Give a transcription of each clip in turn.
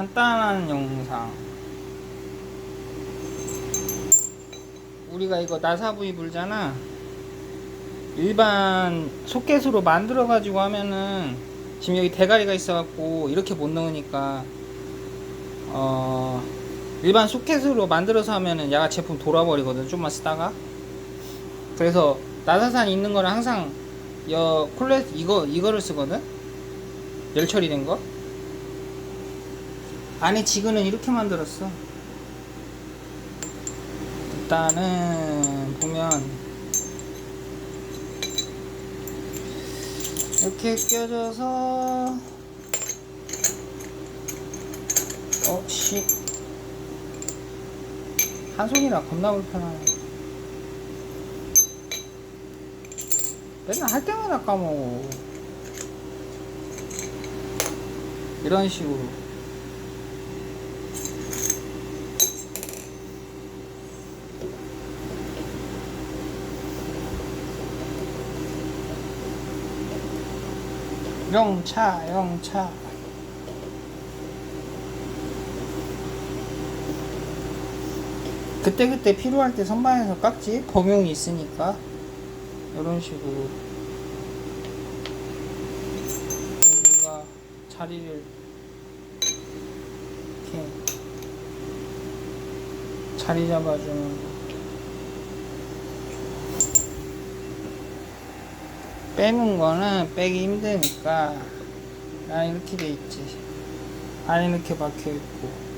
간단한 영상. 우리가 이거 나사부이 불잖아. 일반 소켓으로 만들어 가지고 하면은 지금 여기 대가리가 있어 갖고 이렇게 못 넣으니까 어 일반 소켓으로 만들어서 하면은 야가 제품 돌아버리거든 좀만 쓰다가. 그래서 나사산 있는 거는 항상 여 콜레 이거 이거를 쓰거든? 열 처리된 거 안에 지그는 이렇게 만들었어. 일단은 보면 이렇게 껴져서 어씨. 한 손이라 겁나 불편하네. 맨날 할 때마다 까먹어. 이런 식으로 영차 영차. 그때그때 필요할 때 선반에서 깎지 범용이 있으니까. 이런 식으로. 여기가 자리를 이렇게 자리 잡아주는 거 빼는 거는 빼기 힘드니까 난 이렇게 돼 있지. 안에 이렇게 박혀 있고.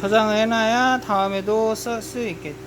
저장을 해놔야 다음에도 쓸 수 있겠지